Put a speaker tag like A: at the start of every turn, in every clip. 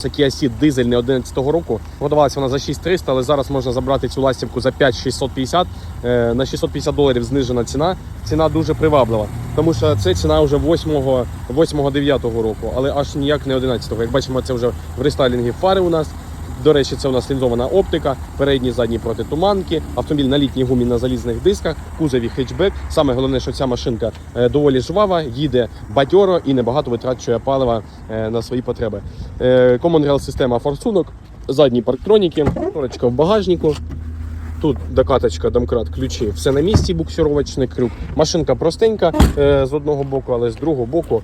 A: Це Kia Ceed дизельний 2011 року. Продавалася вона за 6300, але зараз можна забрати цю ластівку за 5650. Е, На 650 доларів знижена ціна. Ціна дуже приваблива, тому що це ціна вже 8-9 8-9 року, але аж ніяк не 11-го. Як бачимо, це вже в рестайлінгі фари у нас. До речі, це у нас лінзована оптика, передні задні протитуманки, автомобіль на літній гумі на залізних дисках, кузові хетчбек. Саме головне, що ця машинка е, доволі жвава, їде бадьоро і небагато витрачує палива е, на свої потреби. Е, Common Rail система форсунок, задні парктроніки, торочка в багажнику. Тут докаточка, домкрат, ключі, все на місці, буксировочний крюк. Машинка простенька з одного боку, але з другого боку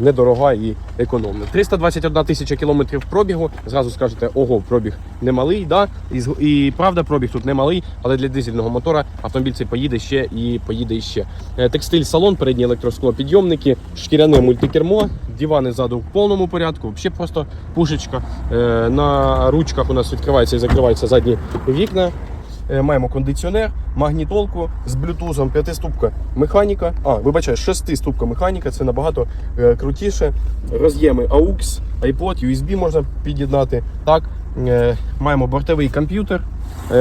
A: недорога і економна. 321 тисяча кілометрів пробігу. Зразу скажете, ого, пробіг немалий, да? І, і правда, пробіг тут немалий, але для дизельного мотора автомобіль цей поїде ще і поїде іще. Е, Текстиль салон, передні електроскло підйомники, шкіряне мультикермо, дивани ззаду в повному порядку, взагалі просто пушечка. Е, На ручках у нас відкриваються і закриваються задні вікна. Е, Маємо кондиціонер, магнітолку з блютузом, п'ятиступка механіка. А, вибачаю, шестиступка механіка, це набагато е, крутіше. Роз'єми AUX, iPod, USB можна під'єднати. Так, е, маємо бортовий комп'ютер.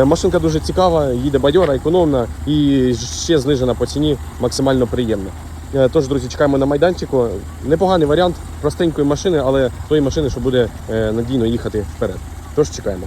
A: Машинка дуже цікава, їде бадьора, економна і ще знижена по ціні, максимально приємна. Тож, друзі, чекаємо на майданчику. Непоганий варіант простенької машини, але тої машини, що буде надійно їхати вперед. Тож чекаємо.